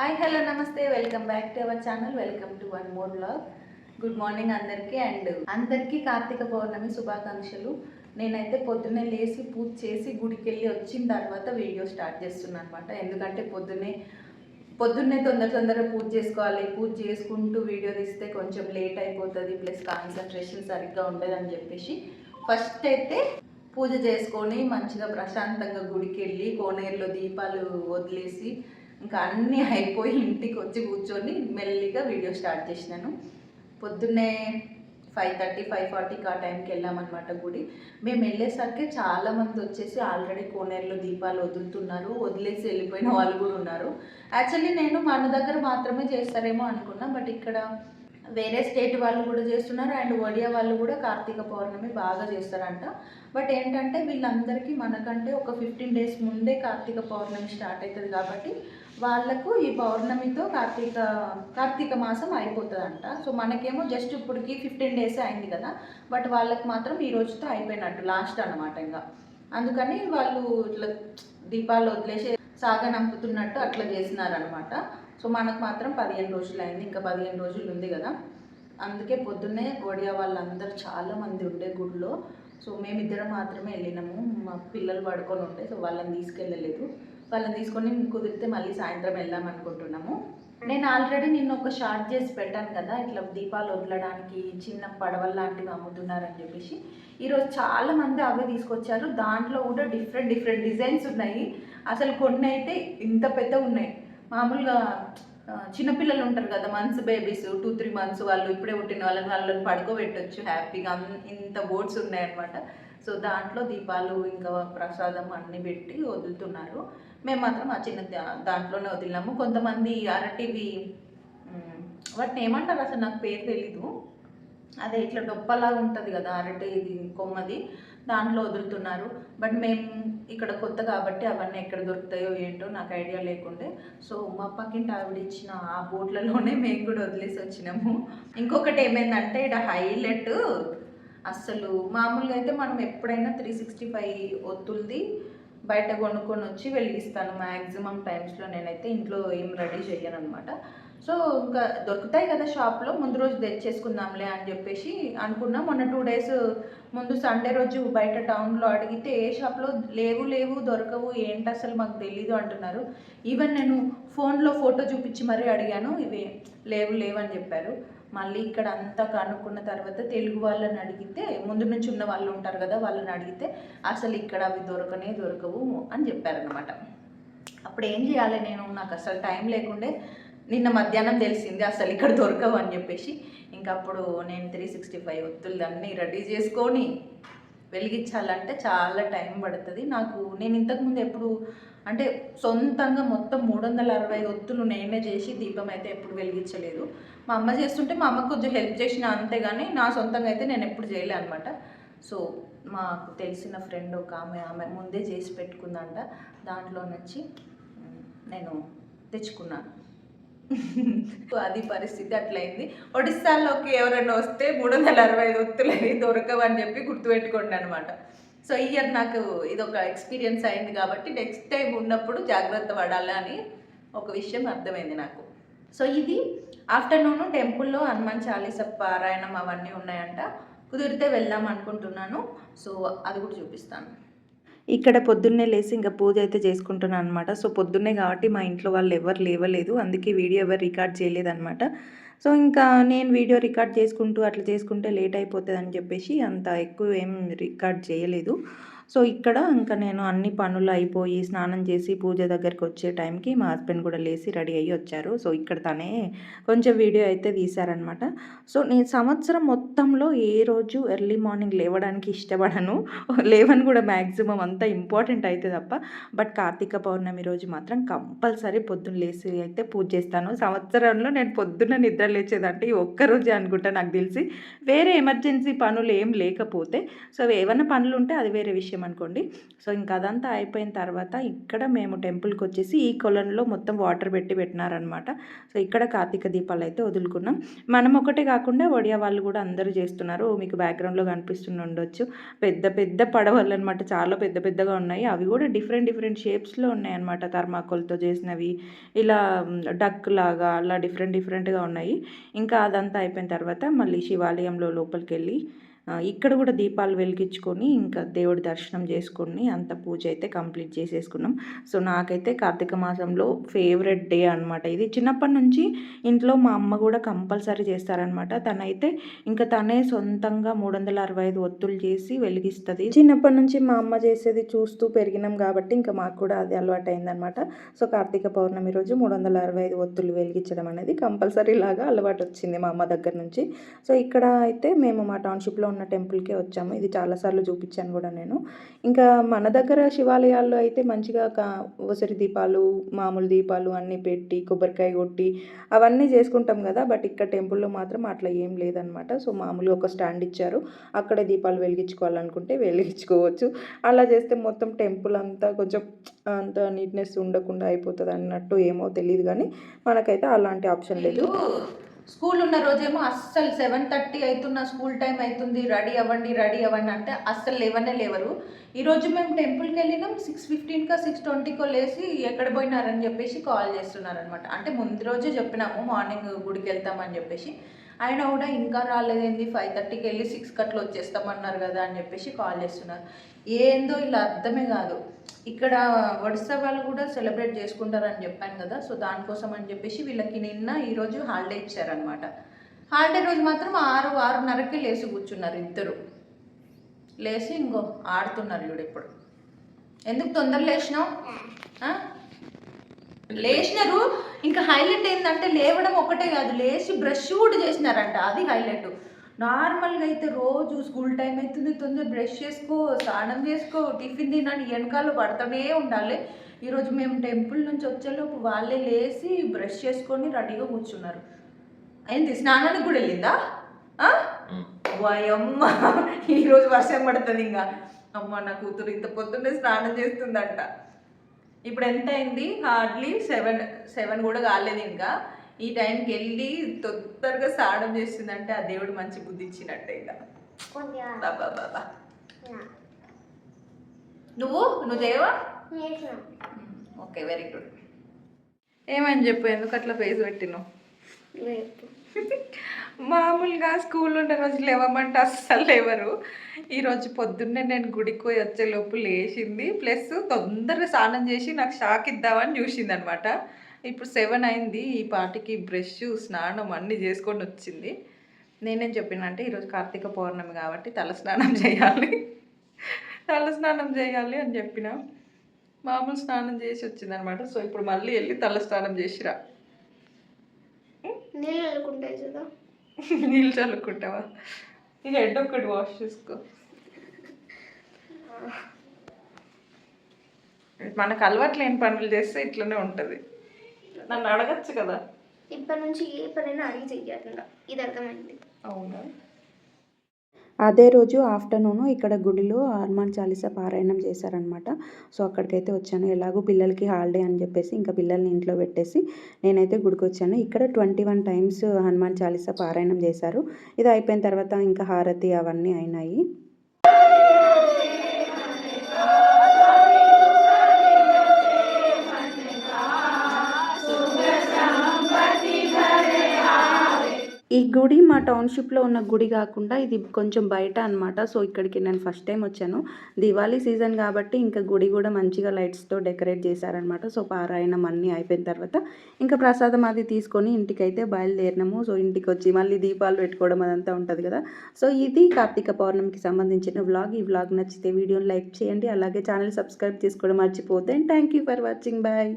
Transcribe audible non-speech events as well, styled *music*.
Hi hello నమస్తే. Welcome back to our channel. Welcome to one more blog good morning అందరికీ and అందరికీ కార్తీక పౌర్ణమి శుభాకాంక్షలు. నేనైతే పొద్దున్నే లేచి పూజ చేసి గుడికి వెళ్ళి వచ్చిన తర్వాత వీడియో స్టార్ట్ చేస్తున్నాను అనమాట ఎందుకంటే పొద్దున్నే పొద్దున్నే తొందర తొందరగా పూజ చేసుకోవాలి. పూజ చేసుకుంటూ వీడియో తీస్తే కొంచెం లేట్ అయిపోతుంది. ప్లస్ కాన్సన్ట్రేషన్ సరిగ్గా ఉండదని చెప్పేసి ఫస్ట్ అయితే పూజ చేసుకొని మంచిగా ప్రశాంతంగా గుడికి వెళ్ళి కోనేరులో దీపాలు వదిలేసి ఇంకా అన్నీ అయిపోయి ఇంటికి వచ్చి కూర్చొని మెల్లిగా వీడియో స్టార్ట్ చేసినాను. పొద్దున్నే ఫైవ్ థర్టీ ఫైవ్ ఫార్టీకి ఆ టైంకి వెళ్ళామన్నమాట గుడి. మేము వెళ్ళేసరికి చాలామంది వచ్చేసి ఆల్రెడీ కోనేరులో దీపాలు వదులుతున్నారు వదిలేసి వెళ్ళిపోయిన వాళ్ళు కూడా ఉన్నారు. యాక్చువల్లీ నేను మన దగ్గర మాత్రమే చేస్తారేమో అనుకున్నా బట్ ఇక్కడ వేరే స్టేట్ వాళ్ళు కూడా చేస్తున్నారు అండ్ ఒడియా వాళ్ళు కూడా కార్తీక పౌర్ణమి బాగా చేస్తారంట. బట్ ఏంటంటే వీళ్ళందరికీ మనకంటే ఒక ఫిఫ్టీన్ డేస్ ముందే కార్తీక పౌర్ణమి స్టార్ట్ అవుతుంది కాబట్టి వాళ్ళకు ఈ పౌర్ణమితో కార్తీక కార్తీక మాసం అయిపోతుందంట. సో మనకేమో జస్ట్ ఇప్పటికి ఫిఫ్టీన్ డేస్ అయింది కదా. బట్ వాళ్ళకి మాత్రం ఈ రోజుతో అయిపోయినట్టు లాస్ట్ అనమాట ఇంకా అందుకని వాళ్ళు ఇట్లా దీపాలు వదిలేసి సాగనంపుతున్నట్టు అట్లా చేసినారనమాట సో మనకు మాత్రం పదిహేను రోజులు అయింది. ఇంకా పదిహేను రోజులు ఉంది కదా. అందుకే పొద్దున్నే ఒడియా వాళ్ళందరూ చాలా మంది ఉండే గుడిలో. సో మేమిద్దరం మాత్రమే వెళ్ళినాము. మా పిల్లలు పడుకొని ఉంటే సో వాళ్ళని తీసుకెళ్ళలేదు. వాళ్ళని తీసుకొని కుదిరితే మళ్ళీ సాయంత్రం వెళ్దాం అనుకుంటున్నాము. నేను ఆల్రెడీ నిన్న ఒక షార్ట్ చేసి పెట్టాను కదా ఇట్లా దీపాలు వదలడానికి చిన్న పడవలు లాంటివి అమ్ముతున్నారని చెప్పేసి. ఈరోజు చాలా మంది అవే తీసుకొచ్చారు. దాంట్లో కూడా డిఫరెంట్ డిఫరెంట్ డిజైన్స్ ఉన్నాయి. అసలు కొన్ని అయితే ఇంత పెద్ద ఉన్నాయి. మామూలుగా చిన్నపిల్లలు ఉంటారు కదా months babies two three months వాళ్ళు ఇప్పుడే పుట్టిన వాళ్ళని వాళ్ళని పడుకోబెట్టచ్చు హ్యాపీగా. ఇంత బోర్డ్స్ ఉన్నాయన్నమాట. సో దాంట్లో దీపాలు ఇంకా ప్రసాదం అన్నీ పెట్టి వదులుతున్నారు. మేము మాత్రం ఆ చిన్న దాంట్లోనే వదిలినాము. కొంతమంది అరటివి వాటిని ఏమంటారు అసలు నాకు పేరు తెలీదు. అదే ఇట్లా డొప్పలాగా ఉంటుంది కదా అరటి ఇది కొమ్మది దాంట్లో వదులుతున్నారు. బట్ మేము ఇక్కడ కొత్త కాబట్టి అవన్నీ ఎక్కడ దొరుకుతాయో ఏంటో నాకు ఐడియా లేకుండే. సో మా పక్కింటి ఆవిడ ఇచ్చిన ఆ బోట్లలోనే మేము కూడా వదిలేసి వచ్చినాము. ఇంకొకటి ఏమైందంటే ఇక్కడ హైలైట్ అస్సలు మామూలుగా అయితే మనం ఎప్పుడైనా త్రీ సిక్స్టీ ఫైవ్ ఒత్తుల్ది బయట కొనుక్కొని వచ్చి వెలిగిస్తాను మ్యాక్సిమం టైమ్స్లో నేనైతే ఇంట్లో ఏం రెడీ చేయను అనమాట సో ఇంకా దొరుకుతాయి కదా షాప్లో ముందు రోజు తెచ్చేసుకుందాంలే అని చెప్పేసి అనుకున్నా. మొన్న టూ డేస్ ముందు సండే రోజు బయట టౌన్లో అడిగితే ఏ షాప్లో లేవు లేవు దొరకవు ఏంటి అసలు మాకు తెలీదు అంటున్నారు. ఈవెన్ నేను ఫోన్లో ఫోటో చూపించి మరీ అడిగాను ఇవి లేవు లేవు అని చెప్పారు. మళ్ళీ ఇక్కడ అంతా కనుక్కున్న తర్వాత తెలుగు వాళ్ళని అడిగితే ముందు నుంచి ఉన్న వాళ్ళు ఉంటారు కదా వాళ్ళని అడిగితే అసలు ఇక్కడ అవి దొరకనే దొరకవు అని చెప్పారనమాట అప్పుడు ఏం చేయాలి నేను? నాకు అసలు టైం లేకుండే నిన్న మధ్యాహ్నం తెలిసింది అసలు ఇక్కడ దొరకవు అని చెప్పేసి. ఇంకా అప్పుడు నేను త్రీ సిక్స్టీ ఫైవ్ ఒత్తులు అన్నీ రెడీ చేసుకొని వెలిగించాలంటే చాలా టైం పడుతుంది. నాకు నేను ఇంతకుముందు ఎప్పుడు అంటే సొంతంగా మొత్తం మూడు వందల అరవై ఒత్తులు నేనే చేసి దీపం అయితే ఎప్పుడు వెలిగించలేదు. మా అమ్మ చేస్తుంటే మా అమ్మకు కొంచెం హెల్ప్ చేసిన అంతే కానీ నా సొంతంగా అయితే నేను ఎప్పుడు చేయలే అనమాట సో మాకు తెలిసిన ఫ్రెండ్ ఒక ఆమె ఆమె ముందే చేసి పెట్టుకుందంట. దాంట్లో నుంచి నేను తెచ్చుకున్నాను. *laughs* అది పరిస్థితి అట్లయింది. ఒడిస్సాలోకి ఎవరైనా వస్తే మూడు వందల అరవై ఐదు ఒత్తులు అవి దొరకవని చెప్పి గుర్తుపెట్టుకోండి అనమాట సో ఇయర్ నాకు ఇది ఒక ఎక్స్పీరియన్స్ అయింది కాబట్టి నెక్స్ట్ టైం ఉన్నప్పుడు జాగ్రత్త పడాలి అని ఒక విషయం అర్థమైంది నాకు. సో ఇది ఆఫ్టర్నూన్ టెంపుల్లో హనుమాన్ చాలీస పారాయణం అవన్నీ ఉన్నాయంట. కుదిరితే వెళ్దాం అనుకుంటున్నాను. సో అది కూడా చూపిస్తాను. ఇక్కడ పొద్దున్నే లేసి ఇంకా పూజ అయితే చేసుకుంటున్నాను అనమాట సో పొద్దున్నే కాబట్టి మా ఇంట్లో వాళ్ళు ఎవరు లేవలేదు. అందుకే వీడియో ఎవరు రికార్డ్ చేయలేదన్నమాట. సో ఇంకా నేను వీడియో రికార్డ్ చేసుకుంటూ అట్లా చేసుకుంటే లేట్ అయిపోతుంది అని చెప్పేసి అంత ఎక్కువ ఏం రికార్డ్ చేయలేదు. సో ఇక్కడ ఇంకా నేను అన్ని పనులు అయిపోయి స్నానం చేసి పూజ దగ్గరికి వచ్చే టైంకి మా హస్బెండ్ కూడా లేచి రెడీ అయ్యి వచ్చారు. సో ఇక్కడ తనే కొంచెం వీడియో అయితే తీశారనమాట సో నేను సంవత్సరం మొత్తంలో ఏ రోజు ఎర్లీ మార్నింగ్ లేవడానికి ఇష్టపడను. లేవని కూడా మ్యాక్సిమం అంతా ఇంపార్టెంట్ అయితే తప్ప బట్ కార్తీక పౌర్ణమి రోజు మాత్రం కంపల్సరీ పొద్దున్న లేచి అయితే పూజ చేస్తాను. సంవత్సరంలో నేను పొద్దున్న నిద్ర లేచేదంటే ఈ ఒక్కరోజే అనుకుంటా నాకు తెలిసి. వేరే ఎమర్జెన్సీ పనులు ఏం లేకపోతే సో ఏమైనా పనులు ఉంటే అది వేరే విషయం విషయం. అనుకోండి సో ఇంకా అదంతా అయిపోయిన తర్వాత ఇక్కడ మేము టెంపుల్కి వచ్చేసి ఈ కొలంలో మొత్తం వాటర్ పెట్టి పెట్టినారనమాట. సో ఇక్కడ కార్తీక దీపాలు అయితే వదులుకున్నాం. మనం ఒకటే కాకుండా ఒడియా వాళ్ళు కూడా అందరూ చేస్తున్నారు. మీకు బ్యాక్గ్రౌండ్లో కనిపిస్తున్న ఉండొచ్చు. పెద్ద పెద్ద పడవలు అనమాట చాలా పెద్ద పెద్దగా ఉన్నాయి. అవి కూడా డిఫరెంట్ డిఫరెంట్ షేప్స్లో ఉన్నాయి అనమాట థర్మాకోల్తో చేసినవి. ఇలా డక్ లాగా అలా డిఫరెంట్ డిఫరెంట్గా ఉన్నాయి. ఇంకా అదంతా అయిపోయిన తర్వాత మళ్ళీ శివాలయంలో లోపలికి వెళ్ళి ఇక్కడ కూడా దీపాలు వెలిగించుకొని ఇంకా దేవుడి దర్శనం చేసుకొని అంత పూజ అయితే కంప్లీట్ చేసేసుకున్నాం. సో నాకైతే కార్తీక మాసంలో ఫేవరెట్ డే అనమాట ఇది చిన్నప్పటి నుంచి ఇంట్లో మా అమ్మ కూడా కంపల్సరీ చేస్తారనమాట తనైతే ఇంకా తనే సొంతంగా మూడు వందల అరవై ఐదు ఒత్తులు చేసి వెలిగిస్తుంది. చిన్నప్పటి నుంచి మా అమ్మ చేసేది చూస్తూ పెరిగినాం కాబట్టి ఇంకా మాకు కూడా అది అలవాటు అయిందనమాట సో కార్తీక పౌర్ణమి రోజు మూడు వందల అరవై ఐదు ఒత్తులు వెలిగించడం అనేది కంపల్సరీ లాగా అలవాటు వచ్చింది మా అమ్మ దగ్గర నుంచి. సో ఇక్కడ అయితే మేము మా టౌన్షిప్లో ఉన్న టెంపుల్కే వచ్చాము. ఇది చాలాసార్లు చూపించాను కూడా నేను. ఇంకా మన దగ్గర శివాలయాల్లో అయితే మంచిగా కా ఉసిరి దీపాలు మామూలు దీపాలు అన్నీ పెట్టి కొబ్బరికాయ కొట్టి అవన్నీ చేసుకుంటాం కదా. బట్ ఇక్కడ టెంపుల్లో మాత్రం అట్లా ఏం లేదనమాట సో మామూలుగా ఒక స్టాండ్ ఇచ్చారు. అక్కడే దీపాలు వెలిగించుకోవాలనుకుంటే వెలిగించుకోవచ్చు. అలా చేస్తే మొత్తం టెంపుల్ అంతా కొంచెం అంత నీట్నెస్ ఉండకుండా అయిపోతుంది అన్నట్టు ఏమో తెలియదు కానీ మనకైతే అలాంటి ఆప్షన్ లేదు. స్కూల్ ఉన్న రోజేమో అస్సలు సెవెన్ థర్టీ అవుతున్న స్కూల్ టైం అవుతుంది రెడీ అవ్వండి రెడీ అవ్వండి అంటే అస్సలు లేవనే లేవరు. ఈరోజు మేము టెంపుల్కి వెళ్ళినాం. సిక్స్ ఫిఫ్టీన్కో సిక్స్ ట్వంటీకో లేసి ఎక్కడ పోయినారని చెప్పేసి కాల్ చేస్తున్నారనమాట అంటే ముందు రోజే చెప్పినాము మార్నింగ్ గుడికి వెళ్తామని చెప్పేసి. అయినా కూడా ఇంకా రాలేదేంది? ఫైవ్ థర్టీకి వెళ్ళి సిక్స్ కట్లు వచ్చేస్తామన్నారు కదా అని చెప్పేసి కాల్ చేస్తున్నారు. ఏందో ఇలా అర్థమే కాదు. ఇక్కడ వరుస వాళ్ళు కూడా సెలబ్రేట్ చేసుకుంటారని చెప్పాను కదా సో దానికోసం అని చెప్పేసి వీళ్ళకి నిన్న ఈరోజు హాలిడే ఇచ్చారనమాట హాలిడే రోజు మాత్రం ఆరు ఆరున్నరకి లేచి కూర్చున్నారు ఇద్దరు. లేచి ఇంకో ఆడుతున్నారు ఇప్పుడు. ఎందుకు తొందర లేచినావు? లేచినారు. ఇంకా హైలైట్ ఏంటంటే లేవడం ఒకటే కాదు లేచి బ్రష్ కూడా చేసినారంట. అది హైలైట్. నార్మల్గా అయితే రోజు స్కూల్ టైం అవుతుంది తొందర బ్రష్ చేసుకో స్నానం చేసుకో టిఫిన్ తినని వెనకాల పడుతూనే ఉండాలి. ఈరోజు మేము టెంపుల్ నుంచి వచ్చేలోపు వాళ్ళే లేచి బ్రష్ చేసుకొని రెడీగా కూర్చున్నారు. ఏంటి స్నానానికి కూడా వెళ్ళిందా? వాయమ్మ ఈరోజు వర్షం పడుతుంది ఇంకా. అమ్మ నా కూతురు ఇంత పొద్దున్నే స్నానం చేస్తుందంట. ఇప్పుడు ఎంత అయింది? హార్డ్లీ సెవెన్ సెవెన్ కూడా కాలేదు ఇంకా. ఈ టైంకి వెళ్ళి తొందరగా స్నానం చేస్తుందంటే ఆ దేవుడు మంచి బుద్ధి ఇచ్చినట్టే ఇక. బాబా బాబా నువ్వు? నువ్వు చేయవా? Okay very good. ఏమని చెప్పు? ఎందుకు అట్లా ఫేస్ పెట్టినావు? మామూలుగా స్కూల్ ఉండే రోజు లేవమంటే అస్సలు లేవరు. ఈరోజు పొద్దున్నే నేను గుడికి పోయి వచ్చేలోపు లేచింది. ప్లస్ తొందరగా స్నానం చేసి నాకు షాక్ ఇద్దామని చూసింది అనమాట ఇప్పుడు సెవెన్ అయింది. ఈ పాటికి బ్రష్ స్నానం అన్నీ చేసుకొని వచ్చింది. నేనేం చెప్పినంటే ఈరోజు కార్తీక పౌర్ణమి కాబట్టి తల స్నానం చేయాలి. తల స్నానం చేయాలి అని చెప్పిన. మామూలు స్నానం చేసి వచ్చిందనమాట. సో ఇప్పుడు మళ్ళీ వెళ్ళి తల స్నానం చేసిరా. నీళ్ళు అనుకుంటాయి కదా నీళ్ళు చల్లుకుంటావా? ఈ హెడ్ ఒక్కటి వాష్ చేసుకో. మనకు అలవాటు లేని పనులు చేస్తే ఇట్లనే ఉంటుంది. నన్ను అడగచ్చు కదా? ఇప్పటి నుంచి ఏ పనైనా అడిగి చెయ్యాలి ఇది అర్థమైంది. అవునా? అదే రోజు ఆఫ్టర్నూన్ ఇక్కడ గుడిలో హనుమాన్ చాలీసా పారాయణం చేశారనమాట సో అక్కడికైతే వచ్చాను. ఎలాగో పిల్లలకి హాలిడే అని చెప్పేసి ఇంకా పిల్లల్ని ఇంట్లో పెట్టేసి నేనైతే గుడికి వచ్చాను. ఇక్కడ twenty one times Hanuman Chalisa పారాయణం చేశారు. ఇది అయిపోయిన తర్వాత ఇంకా హారతి అవన్నీ అయినాయి. గుడి మా టౌన్షిప్లో ఉన్న గుడి కాకుండా ఇది కొంచెం బయట అనమాట సో ఇక్కడికి నేను ఫస్ట్ టైం వచ్చాను. దివాళీ సీజన్ కాబట్టి ఇంకా గుడి కూడా మంచిగా లైట్స్తో డెకరేట్ చేశారనమాట సో పారాయణం అన్నీ అయిపోయిన తర్వాత ఇంకా ప్రసాదం అది తీసుకొని ఇంటికైతే బయలుదేరినాము. సో ఇంటికి వచ్చి మళ్ళీ దీపాలు పెట్టుకోవడం అదంతా ఉంటుంది కదా. సో ఇది కార్తీక పౌర్ణమికి సంబంధించిన వ్లాగ్. ఈ వ్లాగ్ నచ్చితే వీడియోని లైక్ చేయండి. అలాగే ఛానల్ సబ్స్క్రైబ్ చేసుకోవడం మర్చిపోతే. Thank you for watching. Bye.